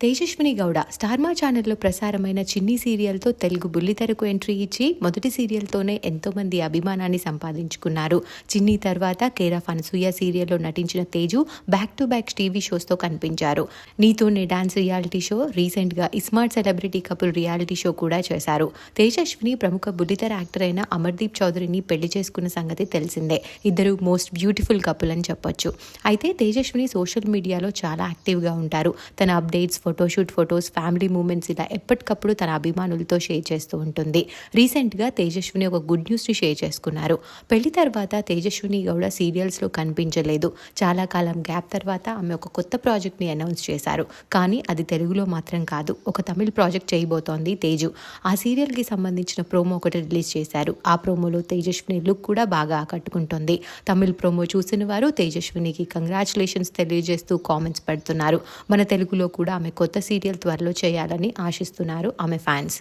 తేజస్విని గౌడ స్టార్మా ఛానల్లో ప్రసారమైన చిన్ని సీరియల్తో తెలుగు బుల్లితెరకు ఎంట్రీ ఇచ్చి మొదటి సీరియల్తోనే ఎంతోమంది అభిమానాన్ని సంపాదించుకున్నారు. చిన్ని తర్వాత కేరఫ్ అనసూయ సీరియల్లో నటించిన Teju back to back TV షోస్తో కనిపించారు. నీతోనే డాన్స్ రియాలిటీ షో రీసెంట్గా iSmart celebrity couple reality show కూడా చేశారు. తేజస్విని ప్రముఖ బుల్లితెర యాక్టర్ అయిన అమర్దీప్ చౌదరిని పెళ్ళి చేసుకున్న సంగతి తెలిసిందే. ఇద్దరు మోస్ట్ బ్యూటిఫుల్ కపుల్ అని చెప్పొచ్చు. అయితే తేజస్విని సోషల్ మీడియాలో చాలా యాక్టివ్గా ఉంటారు. తన updates photoshoot photos family moments ఇలా ఎప్పటికప్పుడు తన అభిమానులతో షేర్ చేస్తూ ఉంటుంది. రీసెంట్గా తేజస్విని ఒక గుడ్ న్యూస్ని షేర్ చేసుకున్నారు. పెళ్ళి తర్వాత తేజస్విని గౌడ సీరియల్స్లో కనిపించలేదు. చాలా కాలం గ్యాప్ తర్వాత ఆమె ఒక కొత్త ప్రాజెక్ట్ని అనౌన్స్ చేశారు. కానీ అది తెలుగులో మాత్రం కాదు. ఒక తమిళ్ ప్రాజెక్ట్ చేయబోతోంది తేజు. ఆ సీరియల్కి సంబంధించిన ప్రోమో ఒకటి రిలీజ్ చేశారు. ఆ ప్రోమోలో తేజస్విని లుక్ కూడా బాగా ఆకట్టుకుంటుంది. తమిళ్ ప్రోమో చూసిన వారు తేజస్వినికి కంగ్రాచులేషన్స్ తెలియజేస్తూ కామెంట్స్ పెడుతున్నారు. మన తెలుగులో కూడా ఆమె కొత్త సీరియల్ త్వరలో చేయాలని ఆశిస్తున్నారు ఆమె ఫ్యాన్స్.